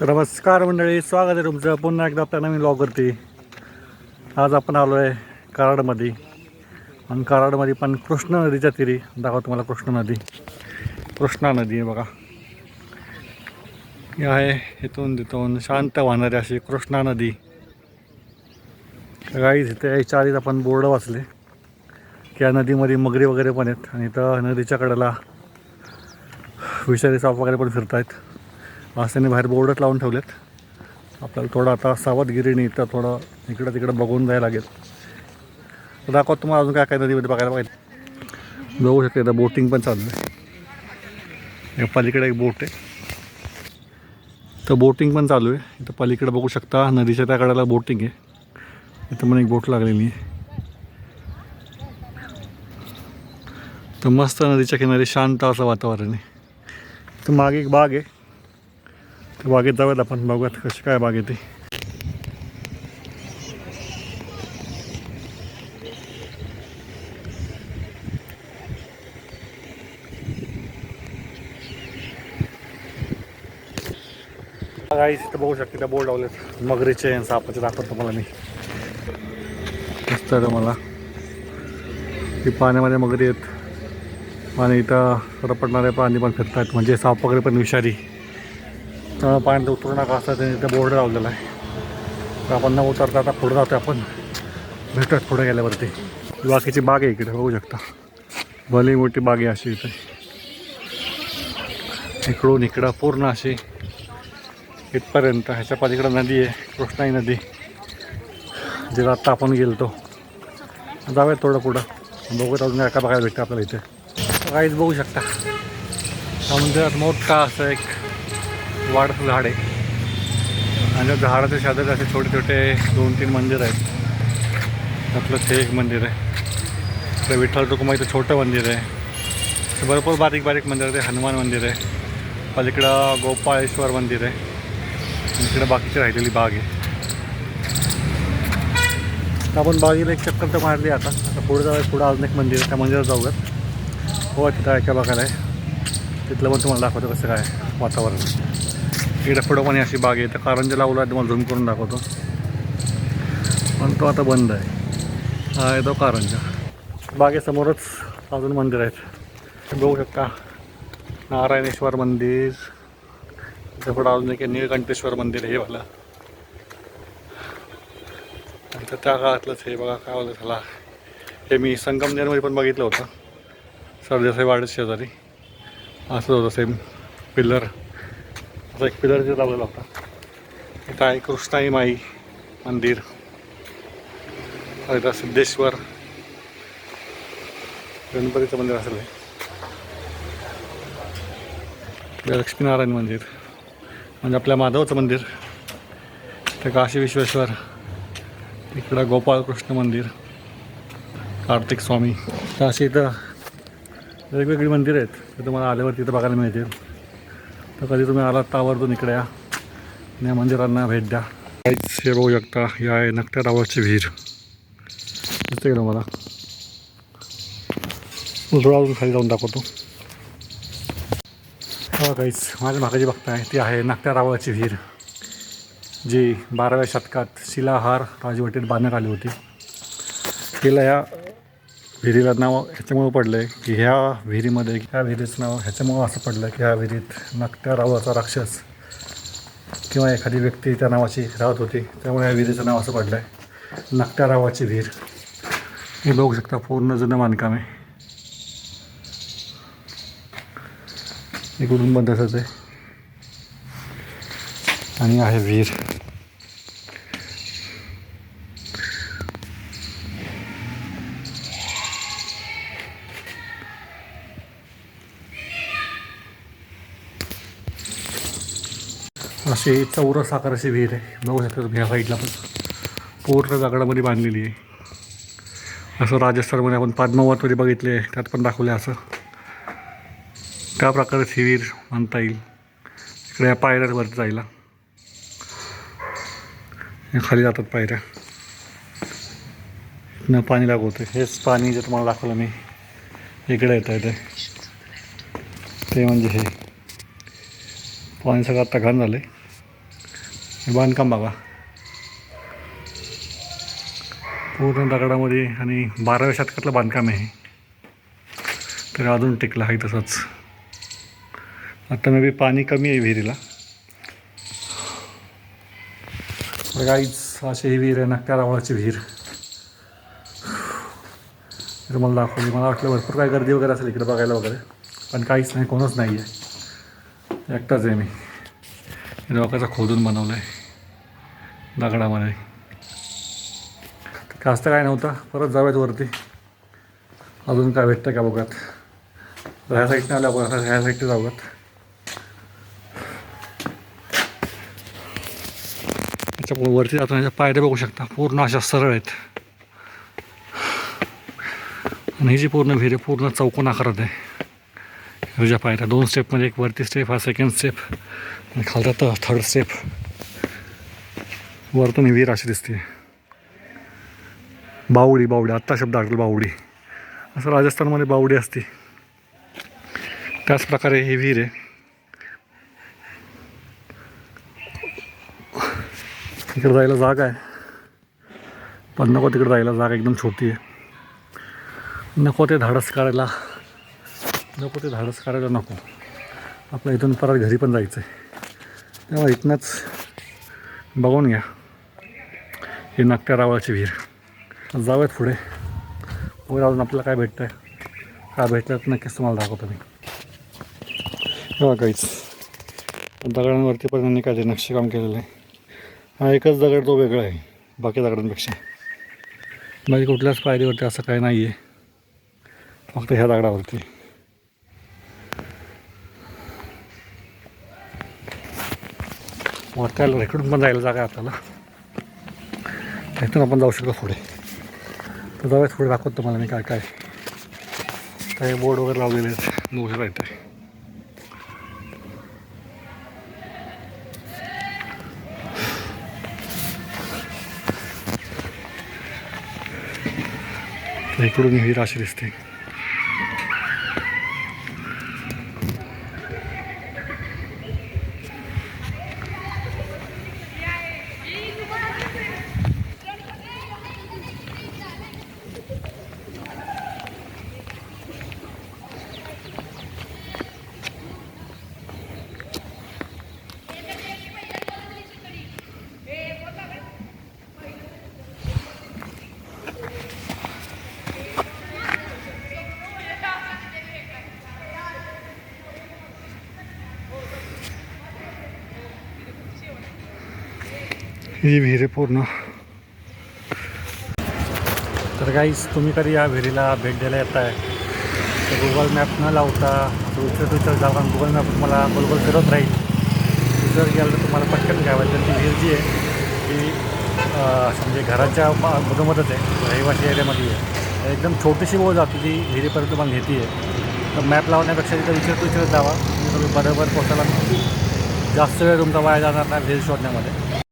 तर नमस्कार मंडळी स्वागत आहे तुमचं. पुन्हा एकदा आपल्या नवीन लॉगवरती आज आपण आलो आहे कराडमध्ये. आणि कराडमध्ये पण कृष्णा नदीच्या तिरी. दाखव तुम्हाला कृष्णा नदी. कृष्णा नदी आहे बघा. ही आहे इथून तिथून शांत वाहणारी अशी कृष्णा नदी. काही तिथे चारीत आपण बोर्ड वाचले. की या नदीमध्ये मगरी वगैरे पण आहेत. आणि इथं नदीच्या कडेला विषारी साप वगैरे पण फिरत आहेत आज त्यांनी बाहेर बोर्डच लावून ठेवलेत. आपल्याला थोडं आता सावधगिरीने इथं थोडं इकडं तिकडं बघून जायला लागेल. तर दाखवत तुम्हाला अजून काय काय नदीमध्ये बघायला पाहिजे. बघू शकते आता बोटिंग पण चालू आहे. या पलीकडे एक बोट आहे. तर बोटिंग पण चालू आहे. इथं पलीकडे बघू शकता नदीच्या त्या कडेला बोटिंग आहे. इथं पण एक बोट लागलेली आहे. तर मस्त नदीच्या किनारी शांत असं वातावरण आहे. तर मागे एक बाग आहे. बागेत जाऊयात आपण बघूयात कशी काय बाग आहे ती. तिथं बघू शकते त्या बोर्ड लावलेत. मगरीचे सापाचे दाखवतो तुम्हाला मी. दिसतं मला की पाण्यामध्ये मगरी आहेत. आणि इथं सरपडणारे प्राणी पण फिरतात म्हणजे साप वगैरे पण विषारी. पाण्यात उतरू नका असं त्यांनी इथं बोर्ड लावलेला आहे. तर आपण न उतरता आता पुढं जातो आपण. भेटत पुढे गेल्यावरती. बाकीची बाग आहे इकडे बघू शकता. भली मोठी बाग आहे अशी इथे. इकडून इकडं पूर्ण अशी इथपर्यंत ह्याच्या पलीकडं नदी आहे कृष्णाई नदी जिथं आत्ता आपण गेलतो. जाऊयात थोडं पुढं. बघूयात अजून काय बघायला भेटतं आपल्याला इथे. काहीच बघू शकता. त्या मंदिरात मोठा असं एक वाढतं झाड. आहे आणि झाडाच्या शेजारी असे छोटे छोटे दोन तीन मंदिर आहेत. त्यातलं ते एक मंदिर आहे. तर विठ्ठल इथं छोटं मंदिर आहे. भरपूर बारीक बारीक मंदिर आहे. हनुमान मंदिर आहे. पलीकडं गोपाळेश्वर मंदिर आहे. इकडं बाकीची राहिलेली बाग आहे. तर आपण बागेला एक चक्कर तर मारली आता. आता पुढे जाऊया. पुढं अजून एक मंदिर आहे. त्या मंदिरात जाऊयात. हो तिथं ऐका बघायला आहे. तिथलं पण तुम्हाला दाखवतो कसं काय वातावरण. इकडे पुढं पण अशी बाग आहे. तर कारंजा लावला आहे तुम्हाला झूम करून दाखवतो. पण तो आता बंद आहे. हा येतो तो कारंजा. बागेसमोरच अजून मंदिर आहेत. बघू शकता नारायणेश्वर मंदिर. इथं पुढं अजून एक निळकंठेश्वर मंदिर हे मला तर त्या काळातलंच हे बघा काय होतं झाला हे मी संगमनेरमध्ये पण बघितलं होतं. सरदेसाई वाडत शेजारी. असं होतं सेम पिल्लर एक पिलर तिथे लावलेला होता. इथं आहे कृष्णाई माई मंदिर. इथं सिद्धेश्वर. गणपतीचं मंदिर असेल हे. लक्ष्मीनारायण मंदिर. म्हणजे आपल्या माधवचं मंदिर. ते काशी विश्वेश्वर. इकडं गोपाळकृष्ण मंदिर. कार्तिक स्वामी. तर अशी इथं वेगवेगळी मंदिरं आहेत. ते तुम्हाला आल्यावरती इथं बघायला मिळतील. तर कधी तुम्ही आलात तर आवर्जून इकडे या. या मंदिरांना भेट द्या. काहीच हे बघू शकता या आहे नकट्या रावाची विहीर. दिसते का तुम्हाला? थोडा अजून खाली जाऊन दाखवतो. हो काहीच माझ्या भागाची बघताय ती आहे नागत्या रावळाची विहीर. जी बाराव्या शतकात शिलाहार राजवटीत बांधण्यात आली होती. तिला या विहिरीला नाव ह्याच्यामुळं पडलं आहे की ह्या विहिरीमध्ये ह्या विहिरीचं नाव ह्याच्यामुळं असं पडलं की ह्या विहिरीत नाकट्या रावाचा राक्षस किंवा एखादी व्यक्ती त्या नावाची राहत होती त्यामुळे या विहिरीचं नाव असं पडलं आहे नाकट्या रावाची विहीर. हे बघू शकता पूर्ण जुनं बांधकाम आहे. इकडून बंद तसंच आहे. आणि आहे विहीर. अशी चौरस आकाराची विहीर आहे. बघू शकता तुम्ही ह्या साईडला पण. पूर्ण दगडामध्ये बांधलेली आहे. असं राजस्थानमध्ये आपण पद्मावतमध्ये बघितले त्यात पण दाखवले असं. त्या प्रकारची विहीर म्हणता येईल. इकडे या पायऱ्यावरती जायला. खाली जातात पायऱ्या. न पाणी लागवतं हेच पाणी जे तुम्हाला दाखवलं मी. इकडे येतं आहे ते ते म्हणजे हे. पाणी सगळं आता घाण झालं आहे बांधकाम बघा. पूर्ण दगडामध्ये आणि बाराव्या शतकातलं बांधकाम आहे तर तरी अजून टिकलं आहे तसंच. आता मे बी पाणी कमी आहे विहिरीला. तर काहीच अशी ही विहीर आहे नक्क्या रावळाची विहीर. तर मला दाखवली. मला वाटलं भरपूर काय गर्दी वगैरे असेल इकडे बघायला वगैरे. पण काहीच नाही कोणच नाही आहे एकटाच आहे मी. लोकांचा खोदून बनवलं आहे दगडामध्ये जास्त काय नव्हता परत जाऊयात वरती. अजून काय भेटतं का बघत तर ह्या साईडने आल्या बघा ह्या साईडने जाऊयात. त्याच्या वरती जाताना याच्या पायऱ्या बघू शकता पूर्ण अशा सरळ आहेत. आणि ही जी पूर्ण विहीर पूर्ण चौकोन आकारात आहे. तुझ्या पायऱ्या दोन स्टेपमध्ये एक वरती स्टेप हा सेकंड स्टेप आणि खालचा तर थर्ड स्टेप वरतून विहीर अशी दिसते बावडी बावडी आत्ता शब्द आठवला बावडी असं राजस्थानमध्ये बावडी असते. त्याच प्रकारे ही विहीर आहे. तिकडे जायला जागा आहे. पण नको तिकडे जायला जागा एकदम छोटी आहे. नको ते धाडस करायला. नको ते धाडस करायला नको. आपल्या इथून परत घरी पण जायचं आहे तेव्हा इथनंच बघून घ्या. ही नाट्या रावळाची विहीर. जाऊयात पुढे. वर अजून आपल्याला काय भेटतं आहे काय भेटलं नक्कीच तुम्हाला दाखवतो मी. तेव्हा काहीच दगडांवरती पण त्यांनी काय ते नक्षीकाम केलेलं आहे. हा एकच दगड तो वेगळा आहे बाकी दगडांपेक्षा. बाकी कुठल्याच पायरीवरती असं काय नाही आहे फक्त ह्या दगडावरती. त्याला इकडून पण जायला जागा आहे आपल्याला इथून आपण जाऊ शकतो पुढे. तर जाऊयात पुढे दाखवतो मला मी काय काय काही बोर्ड वगैरे लावलेले आहेत. बघू शकता इथे इकडून ही राशी दिसते. ही विहीर आहे पूर्ण. तर काहीच तुम्ही कधी या विहिरीला भेट द्यायला येत आहे तर गुगल मॅप न लावता उचल उचल जावा गुगल मॅप तुम्हाला गोल फिरत राहील. जर गेलं तर तुम्हाला पटकन घ्यावं तर ती विहीर जी आहे ती म्हणजे घराच्या मधोमधच आहे. रहिवासी एरियामध्ये आहे. एकदम छोटीशी बोल जाते ती विहिरीपर्यंत तुम्हाला नेती आहे तर मॅप लावण्यापेक्षा तिथं विचारत विचारत जावा. तुम्ही बरोबर पोचायला जास्त वेळ तुमचा वाया जाणार नाही विहीर शोधण्यामध्ये.